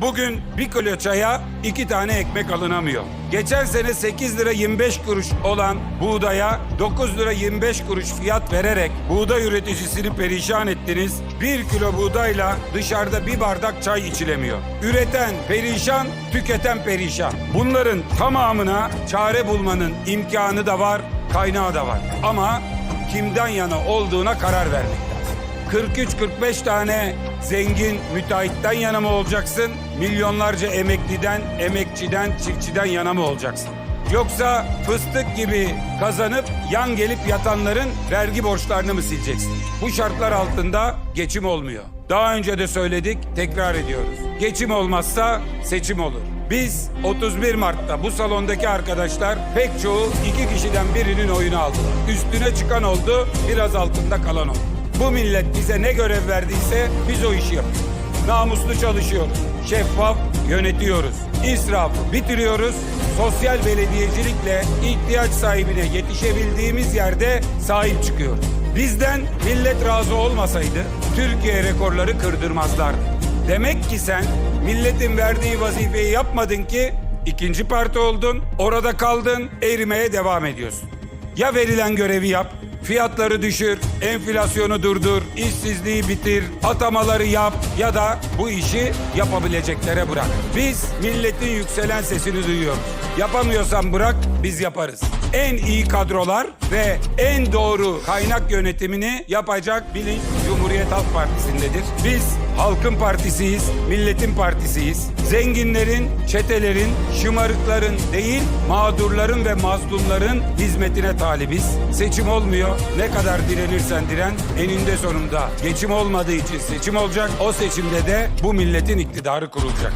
Bugün bir kilo çaya iki tane ekmek alınamıyor. Geçen sene 8 lira 25 kuruş olan buğdaya 9 lira 25 kuruş fiyat vererek buğday üreticisini perişan ettiniz. Bir kilo buğdayla dışarıda bir bardak çay içilemiyor. Üreten perişan, tüketen perişan. Bunların tamamına çare bulmanın imkanı da var, kaynağı da var. Ama kimden yana olduğuna karar vermek lazım. 43-45 tane zengin müteahhitten yana mı olacaksın? Milyonlarca emekliden, emekçiden, çiftçiden yana mı olacaksın? Yoksa fıstık gibi kazanıp yan gelip yatanların vergi borçlarını mı sileceksin? Bu şartlar altında geçim olmuyor. Daha önce de söyledik, tekrar ediyoruz. Geçim olmazsa seçim olur. Biz 31 Mart'ta bu salondaki arkadaşlar pek çoğu iki kişiden birinin oyunu aldılar. Üstüne çıkan oldu, biraz altında kalan oldu. Bu millet bize ne görev verdiyse biz o işi yapıyoruz. Namuslu çalışıyoruz. Şeffaf yönetiyoruz. İsrafı bitiriyoruz. Sosyal belediyecilikle ihtiyaç sahibine yetişebildiğimiz yerde sahip çıkıyoruz. Bizden millet razı olmasaydı Türkiye rekorları kırdırmazlardı. Demek ki sen milletin verdiği vazifeyi yapmadın ki ikinci parti oldun, orada kaldın, erimeye devam ediyorsun. Ya verilen görevi yap, fiyatları düşür, enflasyonu durdur, işsizliği bitir, atamaları yap ya da bu işi yapabileceklere bırak. Biz milletin yükselen sesini duyuyoruz. Yapamıyorsan bırak, biz yaparız. En iyi kadrolar ve en doğru kaynak yönetimini yapacak bilinç Cumhuriyet Halk Partisi'ndedir. Biz halkın partisiyiz, milletin partisiyiz. Zenginlerin, çetelerin, şımarıkların değil, mağdurların ve mazlumların hizmetine talibiz. Seçim olmuyor. Ne kadar direnirsen diren eninde sonunda geçim olmadığı için seçim olacak. O seçimde de bu milletin iktidarı kurulacak.